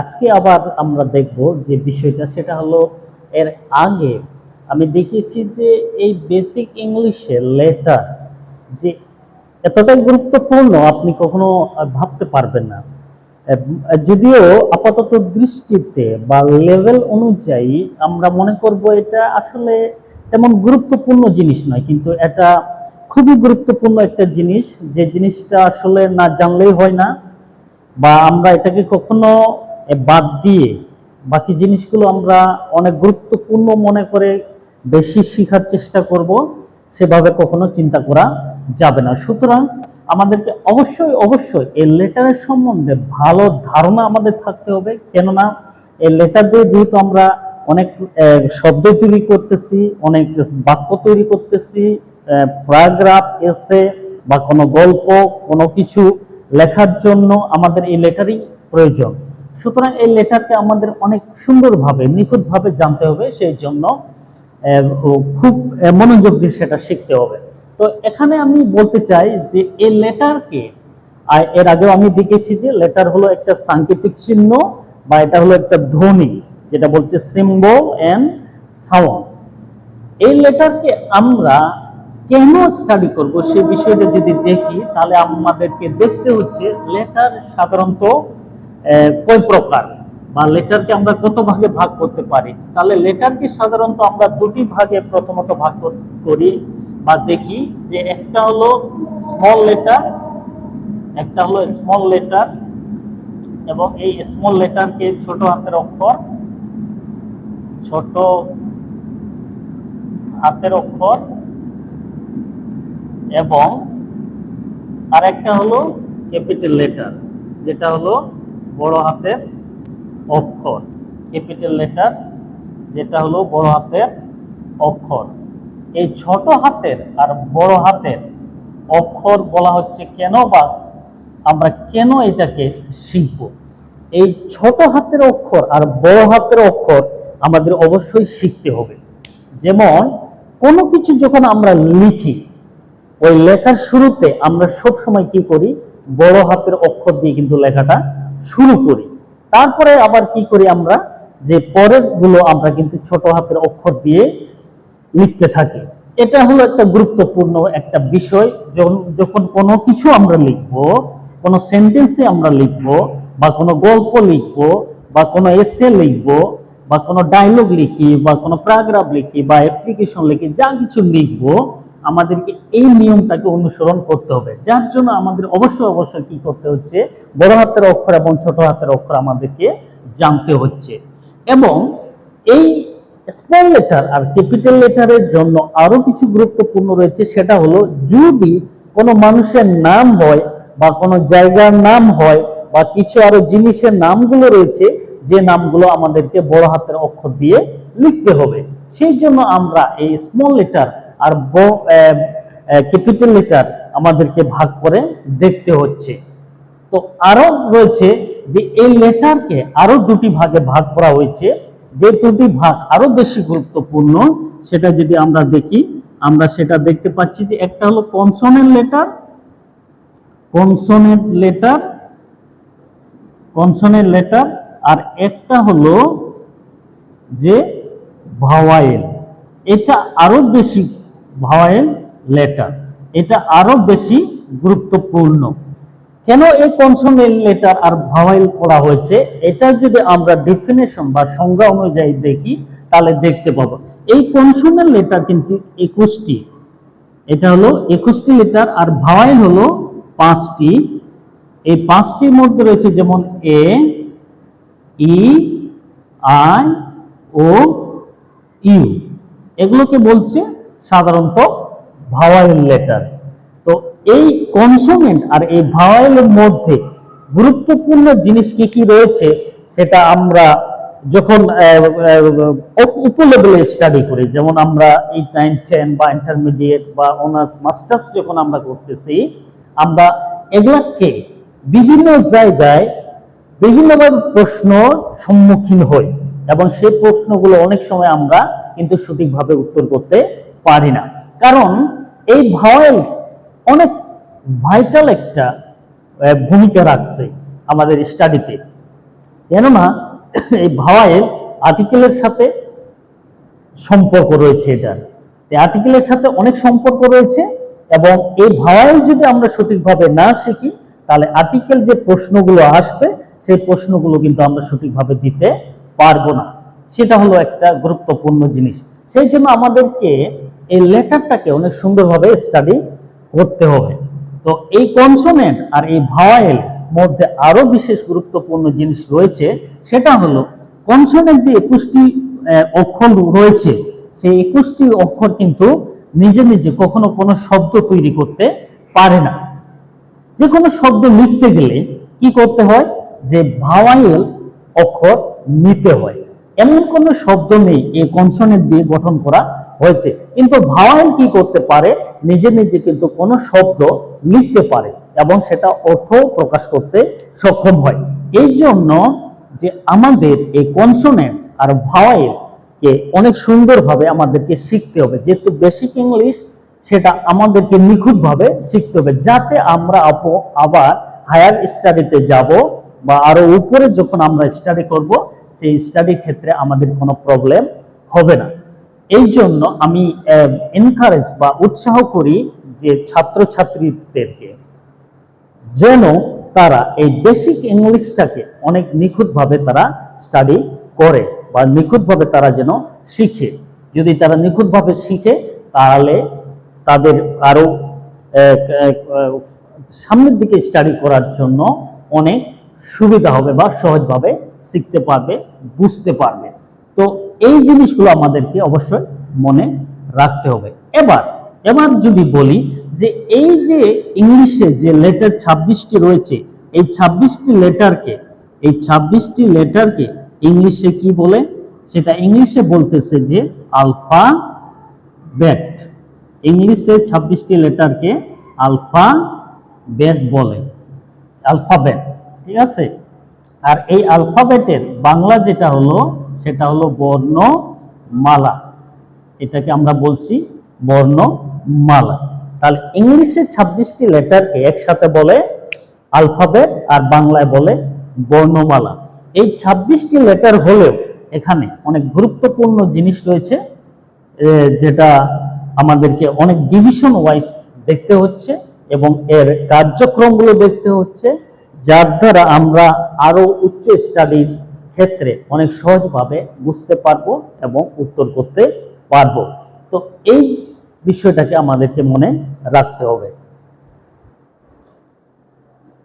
আজকে আবার আমরা দেখব যে বিষয়টা, সেটা হলো এর আগে আমি দেখিয়েছি যে এই বেসিক ইংলিশে লেটার যে এতটাই গুরুত্বপূর্ণ আপনি কখনো ভাবতে পারবেন না। যদিও আপাতত দৃষ্টিতে বা লেভেল অনুযায়ী আমরা মনে করব এটা আসলে তেমন গুরুত্বপূর্ণ জিনিস নয়, কিন্তু এটা খুবই গুরুত্বপূর্ণ একটা জিনিস। যে জিনিসটা আসলে না জানলেই হয় না বা আমরা এটাকে কখনো বাদ দিয়ে বাকি জিনিসগুলো আমরা অনেক গুরুত্বপূর্ণ মনে করে বেশি শেখার চেষ্টা করব, সেভাবে কখনো চিন্তা করা যাবে না। সুতরাং আমাদেরকে অবশ্যই অবশ্যই এই লেটারের সম্বন্ধে ভালো ধারণা আমাদের থাকতে হবে। কেননা এই লেটার দিয়ে যেহেতু আমরা অনেক শব্দ তৈরি করতেছি, অনেক বাক্য তৈরি করতেছি প্যারাগ্রাফ এসে বা কোনো গল্প, কোনো কিছু লেখার জন্য আমাদের এই লেটারই প্রয়োজন। সুতরাং এই লেটারকে আমাদের অনেক সুন্দরভাবে, নিখুঁতভাবে জানতে হবে, সেই জন্য খুব মনোযোগ দিয়ে সেটা শিখতে হবে। তো এখানে আমি বলতে চাই যে এই লেটারকে এর আগেও আমি দেখেছি যে লেটার হলো একটা সাংকেতিক চিহ্ন বা এটা হলো একটা ধ্বনি, যেটা বলছে সিম্বল অ্যান্ড সাউন্ড এই লেটারকে আমরা কেন স্টাডি করব সে বিষয়টা যদি দেখি, তাহলে আমাদেরকে দেখতে হচ্ছে লেটার সাধারণত কয় প্রকার? বা লেটারকে আমরা কত ভাগে ভাগ করতে পারি? তাহলে লেটারকে সাধারণত আমরা দুটি ভাগে প্রথমত ভাগ করি বা দেখি যে একটা হলো স্মল লেটার একটা হলো স্মল লেটার এবং এই স্মল লেটারকে ছোট হাতের অক্ষর, ছোট হাতের অক্ষর এবং আরেকটা হলো ক্যাপিটাল লেটার, যেটা হলো বড় হাতের অক্ষর। ক্যাপিটাল লেটার, যেটা হলো বড় হাতের অক্ষর। এই ছোট হাতের আর বড় হাতের অক্ষর বলা হচ্ছে কেন বা আমরা কেন এটাকে শিখব এই ছোট হাতের অক্ষর আর বড় হাতের অক্ষর আমাদের অবশ্যই শিখতে হবে। যেমন কোনো কিছু যখন আমরা লিখি ওই লেখার শুরুতে আমরা সব সময় কি করি? বড় হাতের অক্ষর দিয়ে কিন্তু লেখাটা শুরু করি। তারপরে আবার কি করি আমরা? যে পরেরগুলো আমরা কিন্তু ছোট হাতের অক্ষর দিয়ে লিখতে থাকি। এটা হলো একটা গুরুত্বপূর্ণ একটা বিষয়। যখন- কোনো কিছু আমরা লিখব, কোনো সেন্টেন্সে আমরা লিখব, বা কোনো গল্প লিখব, বা কোনো এসে লিখব, বা কোনো ডায়লগ লিখি, বা কোনো প্যারাগ্রাফ লিখি, বা অ্যাপ্লিকেশন লিখি, যা কিছু লিখব আমাদেরকে এই নিয়মটাকে অনুসরণ করতে হবে। যার জন্য আমাদের অবশ্যই অবশ্যই কি করতে হচ্ছে? বড় হাতের অক্ষর এবং ছোট হাতের অক্ষর আমাদেরকে জানতে হচ্ছে। এবং এই স্মল লেটার আর ক্যাপিটাল লেটারের জন্য আরও কিছু গুরুত্বপূর্ণ রয়েছে। সেটা হলো, যদি কোনো মানুষের নাম হয় বা কোনো জায়গার নাম হয় বা কিছু আরও জিনিসের নামগুলো রয়েছে, যে নামগুলো আমাদেরকে বড় হাতের অক্ষর দিয়ে লিখতে হবে। সেই জন্য আমরা এই স্মল লেটার আর ক্যাপিটাল লেটার আমাদেরকে ভাগ করে দেখতে হচ্ছে। তো আরও রয়েছে যে এই লেটারকে আরও দুটি ভাগে ভাগ করা হয়েছে। যে দুটি ভাগ আরও বেশি গুরুত্বপূর্ণ, সেটা যদি আমরা দেখি, আমরা সেটা দেখতে পাচ্ছি যে একটা হলো consonant letter consonant letter consonant letter আর একটা হলো যে ভাওয়াইল এটা আরও বেশি ভাওয়াইল লেটার। এটা আরও বেশি গুরুত্বপূর্ণ। কেন এই কনসোনেন্ট লেটার আর ভাওয়াইল করা হয়েছে? এটা যদি আমরা ডেফিনেশন বা সংজ্ঞা অনুযায়ী দেখি, তাহলে দেখতে পাবো। এই কনসোনেন্ট লেটার কিন্তু একুশটি। এটা হলো একুশটি লেটার আর ভাওয়াইল হলো পাঁচটি। এই পাঁচটির মধ্যে রয়েছে যেমন এ, ই, আই, ও, ইউ। এগুলোকে বলছে সাধারণত ভাওয়াইল লেটার। তো এই কনসোনেন্ট আর এই ভাওয়াইলের মধ্যে গুরুত্বপূর্ণ জিনিস কি কি রয়েছে সেটা আমরা যখন উপর লেভেলে স্টাডি করি, যেমন আমরা এইট নাইন টেন বা ইন্টারমিডিয়েট বা অনার্স মাস্টার্স যখন আমরা করতেছি, আমরা এগুলাকে বিভিন্ন জায়গায় বিভিন্নভাবে প্রশ্ন সম্মুখীন হই এবং সেই প্রশ্নগুলো অনেক সময় আমরা কিন্তু সঠিকভাবে উত্তর করতে পারি না। কারণ এই ভাওয়েল অনেক ভাইটাল একটা ভূমিকা রাখছে আমাদের স্টাডিতে কেননা এই ভাওয়াইল আর্টিকেলের সাথে সম্পর্ক রয়েছে এটার। আর্টিকেলের সাথে অনেক সম্পর্ক রয়েছে এবং এই ভাওয়াইল যদি আমরা সঠিকভাবে না শিখি, তাহলে আর্টিকেল যে প্রশ্নগুলো আসবে, সেই প্রশ্নগুলো কিন্তু আমরা সঠিকভাবে দিতে পারব না। সেটা হলো একটা গুরুত্বপূর্ণ জিনিস। সেই জন্য আমাদেরকে এই লেটারটাকে অনেক সুন্দরভাবে স্টাডি করতে হবে। তো এই কনসোনেন্ট আর এই ভাওয়াইল মধ্যে আরও বিশেষ গুরুত্বপূর্ণ জিনিস রয়েছে, সেটা হলো কনসোনেন্ট যে একুশটি অক্ষর রয়েছে, সেই একুশটি অক্ষর কিন্তু নিজে নিজে কখনো কোনো শব্দ তৈরি করতে পারে না। যে কোনো শব্দ লিখতে গেলে কি করতে হয়? যে ভাওয়াইল অক্ষর নিতে হয়। এমন কোনো শব্দ নেই এই কনসোনেন্ট দিয়ে গঠন করা হয়েছে। কিন্তু ভাওয়াইল কি করতে পারে? নিজে নিজে কিন্তু কোনো শব্দ লিখতে পারে এবং সেটা অর্থ প্রকাশ করতে সক্ষম হয়। এই জন্য যে আমাদের এই কনসোনেন্ট আর ভাওয়াইল অনেক সুন্দরভাবে আমাদেরকে শিখতে হবে। যেহেতু বেসিক ইংলিশ সেটা আমাদেরকে নিখুঁতভাবে শিখতে হবে। যাতে আমরা আবার হায়ার স্টাডিতে যাব বা আরও উপরে যখন আমরা স্টাডি করব সেই স্টাডির ক্ষেত্রে আমাদের কোনো প্রবলেম হবে না। এই জন্য আমি এনকারেজ বা উৎসাহ করি যে ছাত্রছাত্রীদেরকে যেন তারা এই বেসিক ইংলিশটাকে অনেক নিখুঁতভাবে তারা স্টাডি করে বা নিখুঁতভাবে তারা যেন শিখে। যদি তারা নিখুঁতভাবে শিখে তাহলে তাদের আরও আহ, আহ, সামনের দিকে স্টাডি করার জন্য অনেক সুবিধা হবে বা সহজভাবে শিখতে পারবে, বুঝতে পারবে। তো এই জিনিসগুলো আমাদেরকে অবশ্যই মনে রাখতে হবে। এবার এবার যদি বলি যে এই যে ইংলিশে যে লেটার ছাব্বিশটি রয়েছে, এই ছাব্বিশটি লেটারকে এই ছাব্বিশটি লেটারকে ইংলিশে কি বলে? সেটা ইংলিশে বলতেছে যে আলফা বেট ইংলিশে ছাব্বিশটি লেটারকে আলফা বেট বলে। অ্যালফাবেট ঠিক আছে? আর এই আলফাবেটের বাংলা যেটা হলো, সেটা হলো বর্ণমালা। এটাকে আমরা বলছি বর্ণমালা। তাহলে ইংলিশে ছাব্বিশটি লেটারকে একসাথে বলে আলফাবেট আর বাংলায় বলে বর্ণমালা। এই ছাব্বিশটি লেটার হলেও এখানে অনেক গুরুত্বপূর্ণ জিনিস রয়েছে যেটা আমাদেরকে অনেক ডিভিশন ওয়াইজ দেখতে হচ্ছে এবং এর কার্যক্রমগুলো দেখতে হচ্ছে। যার দ্বারা আমরা আরও উচ্চ স্টাডির ক্ষেত্রে অনেক সহজভাবে বুঝতে পারব এবং উত্তর করতে পারব। তো এই বিষয়টাকে আমাদেরকে মনে রাখতে হবে।